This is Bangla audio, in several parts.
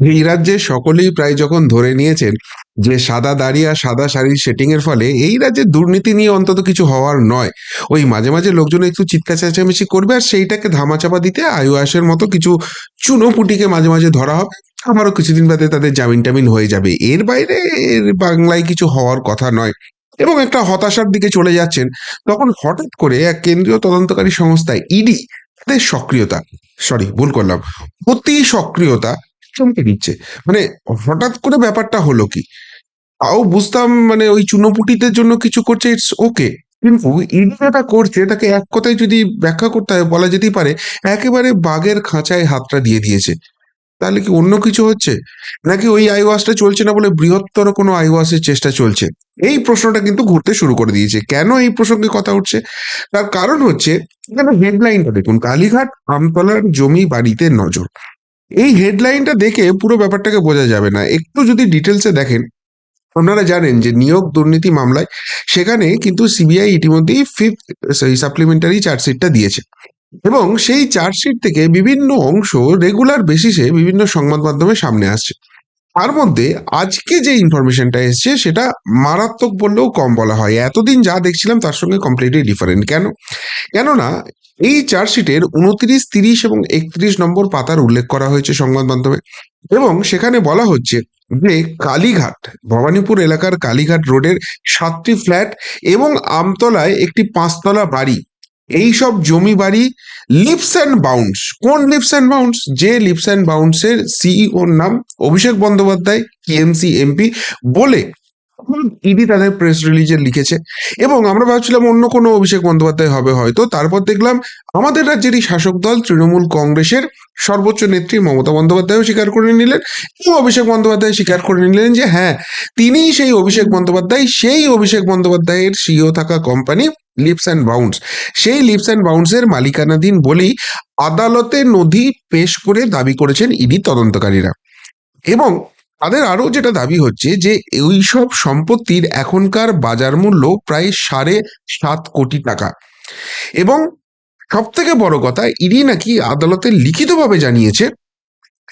এই রাজ্যে সকলেই প্রায় যখন ধরে নিয়েছেন যে সাদা দাড়ি আর সাদা শাড়ির সেটিং এর ফলে এই রাজ্যে দুর্নীতি নিয়ে অন্তত কিছু হওয়ার নয়। ওই মাঝে মাঝে লোকজন একটু চিৎকার চেঁচামেচি করবে আর সেইটাকে ধামাচাপা দিতে আইওয়াসের মতো কিছু চুনোপুটিকে মাঝে মাঝে ধরা হবে। আবারও কিছুদিন বাদে তাদের জামিন টামিন হয়ে যাবে। এর বাইরে বাংলায় কিছু হওয়ার কথা নয়। এবং একটা হতাশার দিকে চলে যাচ্ছেন তখন হঠাৎ করে এক কেন্দ্রীয় তদন্তকারী সংস্থা, ইডি, তাদের সক্রিয়তা সরি ভুল করলাম, অতি সক্রিয়তা চমকে দিচ্ছে। মানে হঠাৎ করে ব্যাপারটা হলো কি? তাও বুঝতাম মানে ওই চুনোপুটিদের জন্য কিছু করছে ইটস ওকে কিন্তু ইডি করছে, তাকে এক কথায় যদি ব্যাখ্যা করতে হয়, বলা যেতেই পারে, একেবারে বাঘের খাঁচায় হাতটা দিয়ে দিয়েছে। তাহলে কি অন্য কিছু হচ্ছে? নাকি ওই আইওয়াসটা চলছে না বলে বৃহত্তর কোনো আইওয়াসের চেষ্টা চলছে? এই প্রশ্নটা কিন্তু ঘুরতে শুরু করে দিয়েছে। কেন এই প্রসঙ্গে কথা উঠছে? তার কারণ হচ্ছে, এখানে হেডলাইনটা দেখুন, কালীঘাট আমতলার জমি বাড়িতে নজর। এই হেডলাইনটা দেখে পুরো ব্যাপারটাকে বোঝা যাবে না। একটু যদি ডিটেলসে দেখেন, আপনারা জানেন যে নিয়োগ দুর্নীতি মামলায় সেখানে কিন্তু সিবিআই ইতিমধ্যেই ফিফথ সাপ্লিমেন্টারি চার্জশিটটা দিয়েছে। এবং সেই চার্জশিট থেকে বিভিন্ন অংশ রেগুলার বেসিসে বিভিন্ন সংবাদ মাধ্যমে সামনে আসছে। তার মধ্যে আজকে যে ইনফরমেশনটা এসছে, সেটা মারাত্মক বললেও কম বলা হয়। এতদিন যা দেখছিলাম, তার সঙ্গে কমপ্লিটলি ডিফারেন্ট কেন? কেননা এই চার্জশিটের উনত্রিশ, তিরিশ এবং একত্রিশ নম্বর পাতার উল্লেখ করা হয়েছে সংবাদ মাধ্যমে এবং সেখানে বলা হচ্ছে যে কালীঘাট, ভবানীপুর এলাকার কালীঘাট রোডের সাতটি ফ্ল্যাট এবং আমতলায় একটি পাঁচতলা বাড়ি। এই সব জমি বাড়ি লিপস অ্যান্ড বাউন্স। কোন লিপস অ্যান্ড বাউন্স? যে লিপস অ্যান্ড বাউন্সের সিইওর নাম অভিষেক বন্দ্যোপাধ্যায় টিএমসি এমপি বলে ইডি তাদের প্রেস রিলিজে লিখেছে এবং আমরা ভাবছিলাম অন্য কোনো অভিষেক বন্দ্যোপাধ্যায় হবে হয়তো। তারপর দেখলাম আমাদের রাজ্যেরই শাসক দল তৃণমূল কংগ্রেসের সর্বোচ্চ নেত্রী মমতা বন্দ্যোপাধ্যায়ও স্বীকার করে নিলেন এবং অভিষেক বন্দ্যোপাধ্যায় স্বীকার করে নিলেন যে হ্যাঁ তিনিই সেই অভিষেক বন্দ্যোপাধ্যায়, সেই অভিষেক বন্দ্যোপাধ্যায়ের সিও থাকা কোম্পানি লিপস অ্যান্ড বাউন্স সেই লিপস অ্যান্ড বাউন্সের মালিকানাধীন বলেই আদালতে নথি পেশ করে দাবি করেছেন ইডি তদন্তকারীরা। এবং তাদের আরও যেটা দাবি হচ্ছে যে ওই সব সম্পত্তির এখনকার বাজার মূল্য প্রায় সাড়ে সাত কোটি টাকা। এবং সব থেকে বড় কথা, ইডি নাকি আদালতে লিখিতভাবে জানিয়েছে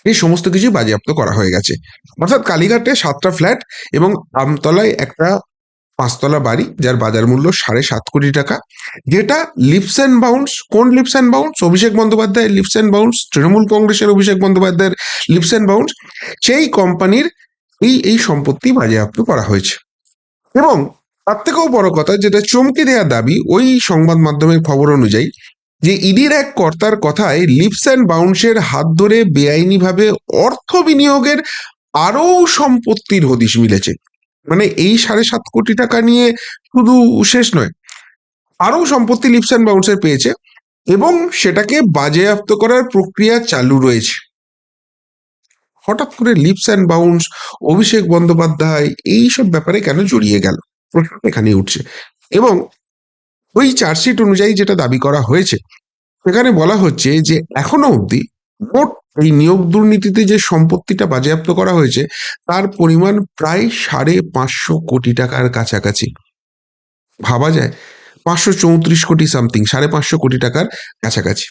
এই সমস্ত কিছু বাজেয়াপ্ত করা হয়ে গেছে। অর্থাৎ কালীঘাটে সাতটা ফ্ল্যাট এবং আমতলায় একটা পাঁচতলা বাড়ি, যার বাজার মূল্য সাড়ে সাত কোটি টাকা। যেটা লিপস অ্যান্ড বাউন্স, কোন লিপস অ্যান্ড বাউন্স? অভিষেক বন্দ্যোপাধ্যায়ের লিপস অ্যান্ড বাউন্স, তৃণমূল কংগ্রেসের অভিষেক বন্দ্যোপাধ্যায়ের লিপস অ্যান্ড বাউন্স, সেই কোম্পানির এই এই সম্পত্তি বাজেয়াপ্ত করা হয়েছে। এবং তার থেকেও বড় কথা, যেটা চমকে দেওয়া দাবি, ওই সংবাদ মাধ্যমের খবর অনুযায়ী, যে ইডির এক কর্তার কথায় লিপস অ্যান্ড বাউন্সের হাত ধরে বেআইনিভাবে অর্থ বিনিয়োগের আরও সম্পত্তির হদিশ মিলেছে। মানে এই সাড়ে সাত কোটি টাকা নিয়ে শুধু শেষ নয়, আরও সম্পত্তি লিপস অ্যান্ড বাউন্সের পেয়েছে এবং সেটাকে বাজেয়াপ্ত করার প্রক্রিয়া চালু রয়েছে। হঠাৎ করে leaps and bounce Abhishek Bandyopadhyay এই সব ব্যাপারে কেন জড়িয়ে গেল? প্রশ্ন এখানে উঠছে। এবং ওই চার্জশিট অনুযায়ী যেটা দাবি করা হয়েছে, সেখানে বলা হচ্ছে যে এখনও অবধি মোট এই নিয়োগ দুর্নীতিতে যে সম্পত্তিটা বাজেয়াপ্ত করা হয়েছে, তার পরিমাণ প্রায় সাড়ে পাঁচশো কোটি টাকার কাছাকাছি। ভাবা যায়, পাঁচশো চৌত্রিশ কোটি সামথিং, সাড়ে পাঁচশো কোটি টাকার কাছাকাছি।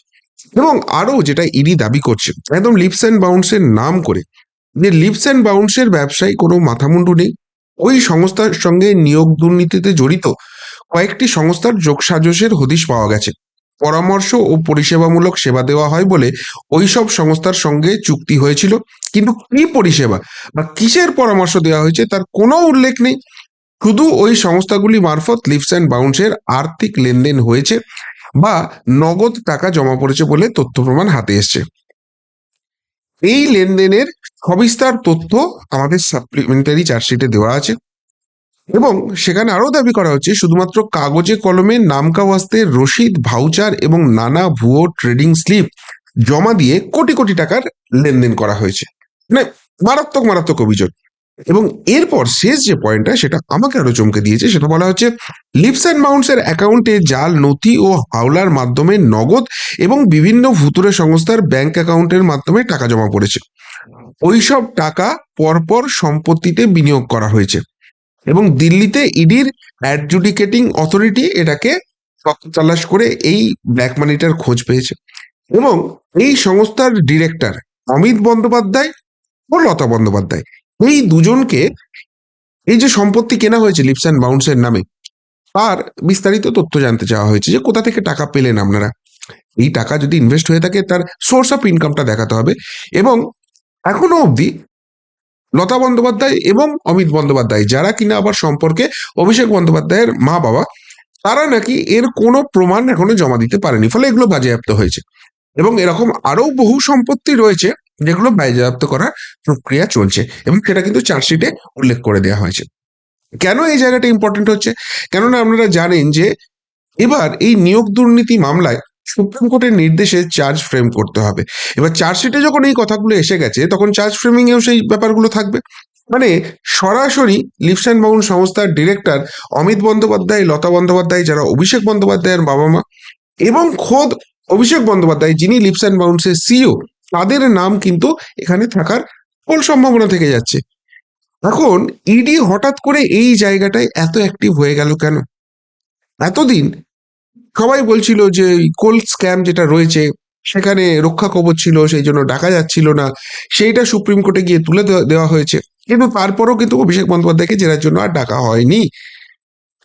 এবং আরও যেটা ইডি দাবি করছে, একদম লিপস অ্যান্ড বাউন্সের নাম করে, যে লিপস অ্যান্ড বাউন্সের ব্যবসায়ী কোনো মাথামুন্ডু নেই। ওই সংস্থার সঙ্গে নিয়োগ দুর্নীতিতে জড়িত কয়েকটি সংস্থার যোগসাজসের হদিশ পাওয়া গেছে। পরামর্শ ও পরিষেবামূলক সেবা দেওয়া হয় বলে ওই সব সংস্থার সঙ্গে চুক্তি হয়েছিল। কিন্তু কি পরিষেবা বা কিসের পরামর্শ দেওয়া হয়েছে তার কোনো উল্লেখ নেই। শুধু ওই সংস্থাগুলি মারফত লিপস অ্যান্ড বাউন্সের আর্থিক লেনদেন হয়েছে বা নগদ টাকা জমা পড়েছে বলে তথ্য প্রমাণ হাতে এসছে। এই লেনদেনের সবিস্তার তথ্য আমাদের সাপ্লিমেন্টারি চার্জশিটে দেওয়া আছে। এবং সেখানে আরও দাবি করা হচ্ছে, শুধুমাত্র কাগজে কলমে নামকা ওয়াস্তে রসিদ ভাউচার এবং নানা ভুয়ো ট্রেডিং স্লিপ জমা দিয়ে কোটি কোটি টাকার লেনদেন করা হয়েছে। মানে মারাত্মক মারাত্মক অভিযোগ। এবং এরপর শেষ যে পয়েন্টটা সেটা আমাকে আরও চমকে দিয়েছে, সেটা বলা হচ্ছে, লিপস অ্যান্ড মাউন্টসের অ্যাকাউন্টে জাল, নথি ও হাওলার মাধ্যমে নগদ এবং বিভিন্ন ভুতুরে সংস্থার ব্যাংক অ্যাকাউন্টের মাধ্যমে টাকা জমা পড়েছে। ওইসব টাকা পরপর সম্পত্তিতে বিনিয়োগ করা হয়েছে। এবং দিল্লিতে ইডির অ্যাডজুডিকেটিং অথরিটি এটাকে তল্লাশ করে এই ব্ল্যাক মানিটার খোঁজ পেয়েছে। এবং এই সংস্থার ডিরেক্টর অমিত বন্দ্যোপাধ্যায় ও লতা বন্দ্যোপাধ্যায়, এই দুজনকে এই যে সম্পত্তি কেনা হয়েছে লিপস অ্যান্ড বাউন্সের নামে, তার বিস্তারিত তথ্য জানতে চাওয়া হয়েছে যে কোথা থেকে টাকা পেলেন আপনারা। এই টাকা যদি ইনভেস্ট হয়ে থাকে, তার সোর্স অফ ইনকামটা দেখাতে হবে। এবং এখনও অবধি লতা বন্দ্যোপাধ্যায় এবং অমিত বন্দ্যোপাধ্যায়। যারা কিনা আবার সম্পর্কে অভিষেক বন্দ্যোপাধ্যায়ের মা বাবা, তারা নাকি এর কোনো প্রমাণ এখনও জমা দিতে পারেনি। ফলে এগুলো বাজেয়াপ্ত হয়েছে। এবং এরকম আরও বহু সম্পত্তি রয়েছে যেগুলো বাজেয়াপ্ত করার প্রক্রিয়া চলছে এবং সেটা কিন্তু চার্জশিটে উল্লেখ করে দেওয়া হয়েছে। কেন এই জায়গাটা ইম্পর্টেন্ট হচ্ছে? কেননা আপনারা জানেন যে এবার এই নিয়োগ দুর্নীতি মামলায় সুপ্রিম কোর্টের নির্দেশে চার্জ ফ্রেম করতে হবে। এবার চার্জশিটে যখন এই কথাগুলো এসে গেছে, তখন চার্জ ফ্রেমিং এও সেই ব্যাপারগুলো থাকবে। মানে সরাসরি লিপস অ্যান্ড বাউন্ড সংস্থার ডিরেক্টর অমিত বন্দ্যোপাধ্যায়, লতা বন্দ্যোপাধ্যায়, যারা অভিষেক বন্দ্যোপাধ্যায়ের বাবা মা, এবং খোদ অভিষেক বন্দ্যোপাধ্যায়, যিনি লিপস বাউন্সের সিও তাদের নাম কিন্তু এখানে থাকার প্রবল সম্ভাবনা থেকে যাচ্ছে। এখন ইডি হঠাৎ করে এই জায়গাটায় এত অ্যাক্টিভ হয়ে গেল কেন? এতদিন সবাই বলছিল যে কোল স্ক্যাম যেটা রয়েছে, সেখানে রক্ষা কবচ ছিল, সেই জন্য ডাকা যাচ্ছিল না। সেইটা সুপ্রিম কোর্টে গিয়ে তুলে দেওয়া- হয়েছে। কিন্তু তারপরেও কিন্তু অভিষেক বন্দ্যোপাধ্যায়কে জেরার জন্য আর ডাকা হয়নি।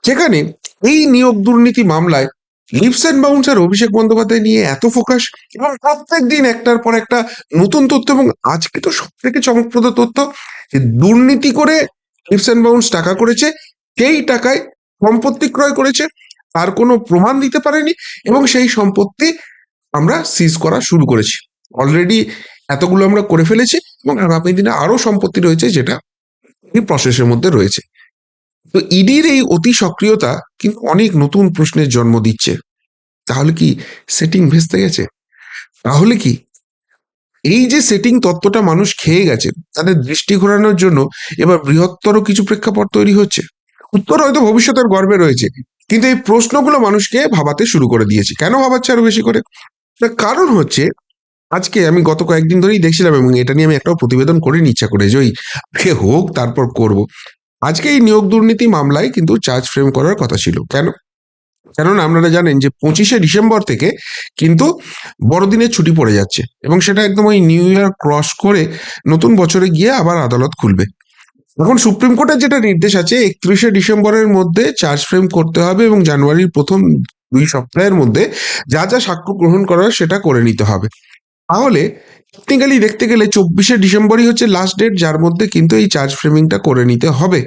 সেখানে এই নিয়োগ দুর্নীতি মামলায় লিপস অ্যান্ড বাউন্স আর অভিষেক বন্দ্যোপাধ্যায় নিয়ে এত ফোকাস, এবং প্রত্যেক দিন একটার পর একটা নতুন তথ্য, এবং আজকে তো সব থেকে চমকপ্রদ তথ্য যে দুর্নীতি করে লিপস অ্যান্ড বাউন্স টাকা করেছে, সেই টাকায় সম্পত্তি ক্রয় করেছে তার কোনো প্রমাণ দিতে পারেনি এবং সেই সম্পত্তি আমরা সিজ করা শুরু করেছি। অলরেডি এতগুলো আমরা করে ফেলেছি এবং আগামী দিনে আরও সম্পত্তি রয়েছে যেটা এই প্রসেসের মধ্যে রয়েছে। তো ইডির এই অতি সক্রিয়তা কিন্তু অনেক নতুন প্রশ্নের জন্ম দিচ্ছে। তাহলে কি সেটিং ভেস্তে গেছে? তাহলে কি? এই যে সেটিং তত্ত্বটা মানুষ খেয়ে গেছে, তাদের দৃষ্টি ঘোরানোর জন্য এবার বৃহত্তর কিছু প্রেক্ষাপট তৈরি হচ্ছে। উত্তর হয়তো ভবিষ্যতের গর্বে রয়েছে। কিন্তু এই প্রশ্নগুলো মানুষকে ভাবাতে শুরু করে দিয়েছে। কেন ভাবাচ্ছে আরও বেশি করে? কারণ হচ্ছে, আজকে আমি গত কয়েকদিন ধরেই দেখছিলাম এবং এটা নিয়ে আমি একটাও প্রতিবেদন করে ইচ্ছা করে যে ওই আগে হোক, তারপর করব। আজকে এই নিয়োগ দুর্নীতি মামলায় কিন্তু চার্জ ফ্রেম করার কথা ছিল। কেন? কেননা আপনারা জানেন যে পঁচিশে ডিসেম্বর থেকে কিন্তু বড়দিনের ছুটি পড়ে যাচ্ছে এবং সেটা একদম ওই নিউ ইয়ার ক্রস করে নতুন বছরে গিয়ে আবার আদালত খুলবে। এখন সুপ্রিম কোর্টের যেটা নির্দেশ আছে, একত্রিশে ডিসেম্বরের মধ্যে চার্জ ফ্রেম করতে হবে এবং জানুয়ারির প্রথম দুই সপ্তাহের মধ্যে যা যা সাক্ষ্য গ্রহণ করার সেটা করে নিতে হবে। তাহলে টেকনিক্যালি দেখতে গেলে চব্বিশে ডিসেম্বরই হচ্ছে লাস্ট ডেট যার মধ্যে কিন্তু এই চার্জ ফ্রেমিংটা করে নিতে হবে।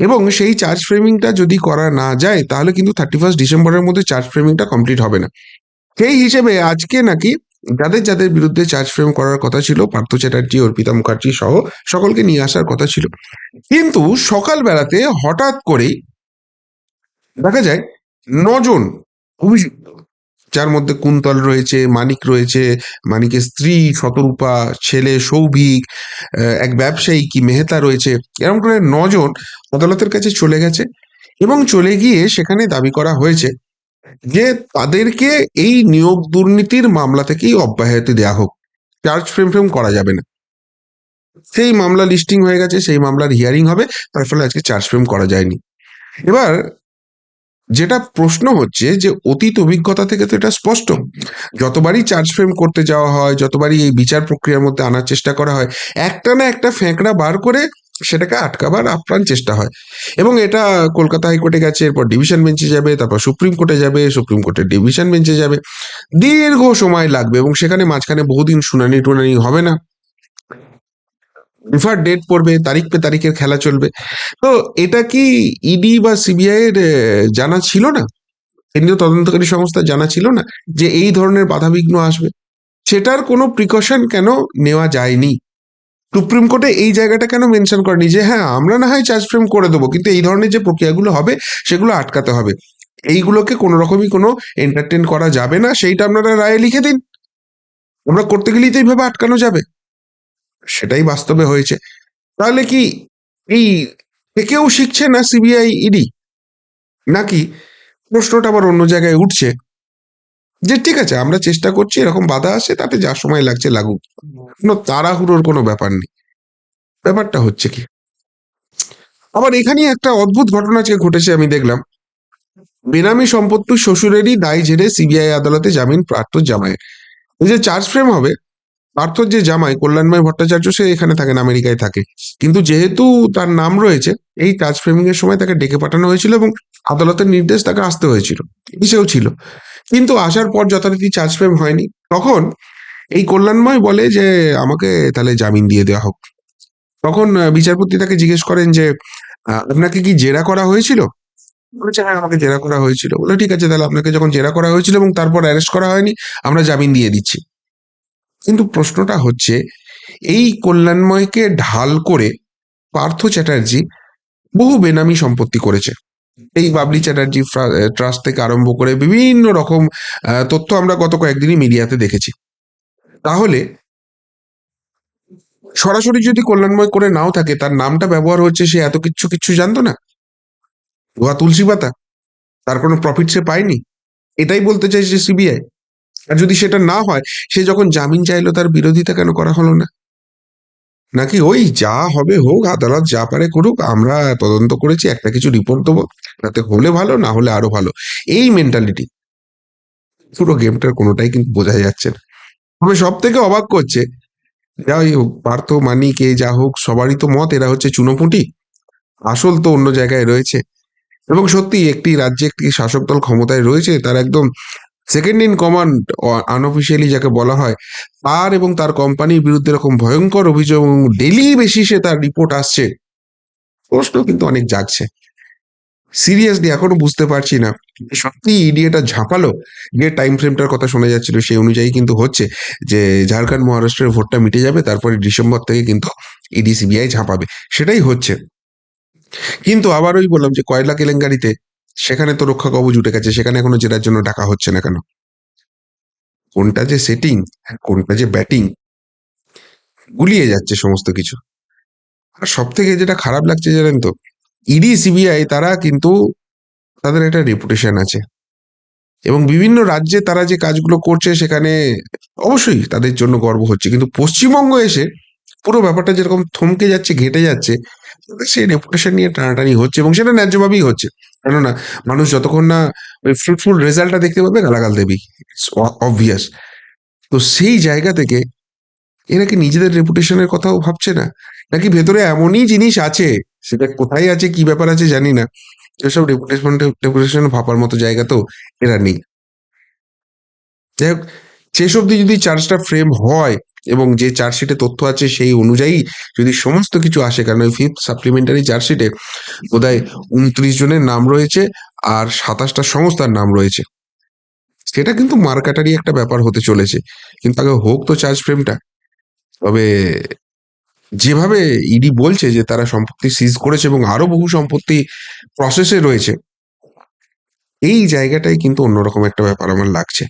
এবং সেই চার্জ ফ্রেমিংটা যদি করা না যায়, তাহলে কিন্তু থার্টি ফার্স্ট ডিসেম্বরের মধ্যে চার্জ ফ্রেমিংটা কমপ্লিট হবে না। সেই হিসেবে আজকে নাকি যাদের যাদের বিরুদ্ধে চার্জ ফ্রেম করার কথা ছিল, পার্থ চ্যাটার্জি, অর্পিতা মুখার্জি সহ সকলকে নিয়ে আসার কথা ছিল। কিন্তু সকালবেলাতে হঠাৎ করেই দেখা যায়, নজন অভিযুক্ত, যার মধ্যে কুন্তল রয়েছে, মানিক রয়েছে, মানিকের স্ত্রী, শতরূপা, ছেলে, সৌভিক এক ব্যবসায়ী কি মেহতা রয়েছে, এরকম করে নজন আদালতের কাছে চলে গেছে এবং চলে গিয়ে সেখানে দাবি করা হয়েছে যে তাদেরকে এই নিয়োগ দুর্নীতির মামলা থেকেই অব্যাহতি দেওয়া হোক চার্জ ফ্রেম ফ্রেম করা যাবে না। সেই মামলা লিস্টিং হয়ে গেছে, সেই মামলার হিয়ারিং হবে, তার ফলে আজকে চার্জ ফ্রেম করা যায়নি। এবার যেটা প্রশ্ন হচ্ছে যে অতীত অভিজ্ঞতা থেকে তো এটা স্পষ্ট। যতবারই চার্জ ফ্রেম করতে যাওয়া হয়, যতবারই এই বিচার প্রক্রিয়ার মধ্যে আনার চেষ্টা করা হয়, একটা না একটা ফ্যাঁকড়া বার করে সেটাকে আটকাবার আপ্রাণ চেষ্টা হয়। এবং এটা কলকাতা হাইকোর্টে গেছে, এরপর ডিভিশন বেঞ্চে যাবে, তারপর সুপ্রিম কোর্টে যাবে, সুপ্রিম কোর্টের ডিভিশন বেঞ্চে যাবে। দীর্ঘ সময় লাগবে এবং সেখানে মাঝখানে বহুদিন শুনানি টুনানি হবে না। রিফার ডেট পড়বে, তারিখ পে তারিখের খেলা চলবে। তো এটা কি ইডি বা সিবিআই এর জানা ছিল না? কেন্দ্রীয় তদন্তকারী সংস্থা জানা ছিল না যে এই ধরনের বাধাবিঘ্ন আসবে? সেটার কোনো প্রিকশন কেন নেওয়া যায়নি? সুপ্রিম কোর্টে এই জায়গাটা কেন মেনশন করেনি? যে হ্যাঁ আমরা না হয় চার্জ ফ্রেম করে দেবো, কিন্তু এই ধরনের যে প্রক্রিয়াগুলো হবে, সেগুলো আটকাতে হবে। এইগুলোকে কোনো রকমই কোনো এন্টারটেন করা যাবে না, সেইটা আপনারা রায়ে লিখে দিন। আমরা করতে গেলেই তো এইভাবে আটকানো যাবে। সেটাই বাস্তবে হয়েছে। তাহলে কি এই কেউ শিখছে না সিবিআই ইডি? নাকি প্রশ্নটা আবার অন্য জায়গায় উঠছে? যে ঠিক আছে, আমরা চেষ্টা করছি, এরকম বাধা আসে, তাতে যা সময় লাগছে লাগুক। কোনো তাড়াহুড়োর কোনো ব্যাপার নেই। ব্যাপারটা হচ্ছে কি? আবার এখানে একটা অদ্ভুত ঘটনা আজকে ঘটেছে আমি দেখলাম। বেনামি সম্পত্তি শ্বশুরেরই দায় ঝেড়ে সিবিআই আদালতে জামিন প্রার্থ জামায় এই যে চার্জ ফ্রেম হবে পার্থর যে জামাই কল্যাণময় ভট্টাচার্য সে এখানে থাকেন আমেরিকায় থাকে। কিন্তু যেহেতু তার নাম রয়েছে, এই চার্জ ফ্রেমিং এর সময় তাকে ডেকে পাঠানো হয়েছিল এবং আদালতের নির্দেশ তাকে আসতে হয়েছিল। সেও ছিল। কিন্তু আসার পর যথারীতি চার্জ ফ্রেম হয়নি। তখন এই কল্যাণময় বলে যে, আমাকে তাহলে জামিন দিয়ে দেওয়া হোক। তখন বিচারপতি তাকে জিজ্ঞেস করেন যে আপনাকে কি জেরা করা হয়েছিল? বলেছে হ্যাঁ আমাকে জেরা করা হয়েছিল। বলে, ঠিক আছে, তাহলে আপনাকে যখন জেরা করা হয়েছিল এবং তারপর অ্যারেস্ট করা হয়নি, আমরা জামিন দিয়ে দিচ্ছি। কিন্তু প্রশ্নটা হচ্ছে, এই কল্যাণময়কে ঢাল করে পার্থ চ্যাটার্জি বহু বেনামি সম্পত্তি করেছে। এই বাবলি চ্যাটার্জি ট্রাস্ট থেকে আরম্ভ করে বিভিন্ন রকম তথ্য আমরা গত কয়েকদিনই মিডিয়াতে দেখেছি। তাহলে সরাসরি যদি কল্যাণময় করে নাও থাকে, তার নামটা ব্যবহার হচ্ছে সে এত কিচ্ছু কিচ্ছু জানতো না। ধোয়া তুলসী পাতা, তার কোনো প্রফিট সে পায়নি। এটাই বলতে চাইছে সিবিআই আর যদি সেটা না হয়, সে যখন জামিন চাইলো তার বিরোধিতা কেন করা হলো না? নাকি ওই যা হবে হোক, আদালত যা পারে করুক, আমরা তদন্ত করেছি, একটা কিছু রিপোর্ট দেবো, তাতে হলে ভালো, না হলে আরও ভালো। এই মেন্টালিটি পুরো গেমটার কোনোটাই কিন্তু বোঝা যাচ্ছে না। তবে সব থেকে অবাক করছে, যাই হোক, পার্থ মানি কে যা হোক, সবারই তো মত, এরা হচ্ছে চুনোপুটি। আসল তো অন্য জায়গায় রয়েছে। এবং সত্যি একটি রাজ্যে একটি শাসক দল ক্ষমতায় রয়েছে, তার একদম সেকেন্ড ইন কমান্ড আনঅফিসিয়ালি যাকে বলা হয়, তার এবং তার কোম্পানির বিরুদ্ধে এরকম ভয়ঙ্কর অভিযোগ ডেলি বেসিসে তার রিপোর্ট আসছে। প্রশ্ন কিন্তু অনেক জাগছে। সিরিয়াসলি এখনও বুঝতে পারছি না। সত্যি ইডি এটা ঝাঁপালো? যে টাইম ফ্রেমটার কথা শোনা যাচ্ছিল সেই অনুযায়ী কিন্তু হচ্ছে যে ঝাড়খণ্ড মহারাষ্ট্রের ভোটটা মিটে যাবে, তারপরে ডিসেম্বর থেকে কিন্তু ইডি সিবিআই ঝাঁপাবে। সেটাই হচ্ছে। কিন্তু আবার ওই বললাম যে কয়লা কেলেঙ্কারিতে সেখানে তো রক্ষা কবচ উঠে গেছে, সেখানে এখনও জেরার জন্য ডাকা হচ্ছে না কেন? কোনটা যে সেটিং আর কোনটা যে ব্যাটিং গুলিয়ে যাচ্ছে সমস্ত কিছু। আর সব থেকে যেটা খারাপ লাগছে জানেন তো ইডি সিবিআই তারা কিন্তু তাদের একটা রেপুটেশন আছে। এবং বিভিন্ন রাজ্যে তারা যে কাজগুলো করছে সেখানে অবশ্যই তাদের জন্য গর্ব হচ্ছে। কিন্তু পশ্চিমবঙ্গ এসে পুরো ব্যাপারটা যেরকম থমকে যাচ্ছে, ঘেটে যাচ্ছে সেই রেপুটেশন নিয়ে টানাটানি হচ্ছে এবং সেটা ন্যায্যভাবেই হচ্ছে। কেননা মানুষ যতক্ষণ না ওই ফ্রুটফুল রেজাল্টটা দেখতে পাবে, গালাগাল দেবী। অবভিয়াস তো সেই জায়গা থেকে এরা কি নিজেদের রেপুটেশনের কথাও ভাবছে না? নাকি ভেতরে এমনই জিনিস আছে? সেটা কোথায় আছে, কি ব্যাপার আছে জানি না। এসব রেপুটেশন রেপুটেশন ভাবার মতো জায়গা তো এরা নেই। যাই হোক, শেষ অব্দি যদি চার্জটা ফ্রেম হয় এবং যে চার্জশিটে তথ্য আছে সেই অনুযায়ী যদি সমস্ত কিছু আসে, কারণ ওই ফিফথ সাপ্লিমেন্টারি চার্জশিটে বোধহয় উনত্রিশ জনের নাম রয়েছে আর সাতাশটা সংস্থার নাম রয়েছে। সেটা কিন্তু মার্কাটারি একটা ব্যাপার হতে চলেছে। কিন্তু আগে হোক তো চার্জ ফ্রেমটা তবে যেভাবে ইডি বলছে যে তারা সম্পত্তি সিজ করেছে এবং আরও বহু সম্পত্তি প্রসেসে রয়েছে, এই জায়গাটাই কিন্তু অন্যরকম একটা ব্যাপার আমার লাগছে।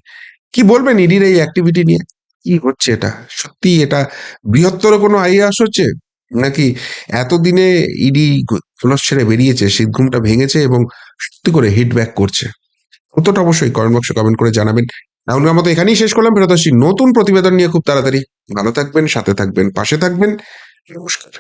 কি বলবেন ইডির এই অ্যাক্টিভিটি নিয়ে? কি হচ্ছে এটা? সত্যি এটা বৃহত্তর কোনো আইয়াস হচ্ছে? নাকি এতদিনে ইডি খোলস ছেড়ে বেরিয়েছে ঘুমটা ভেঙেছে এবং সত্যি করে হিট ব্যাক করছে? কতটা অবশ্যই কমেন্ট বক্সে কমেন্ট করে জানাবেন। এমনকার মতো এখানেই শেষ করলাম। ফেরত আসছি নতুন প্রতিবেদন নিয়ে খুব তাড়াতাড়ি। ভালো থাকবেন, সাথে থাকবেন, পাশে থাকবেন। নমস্কার।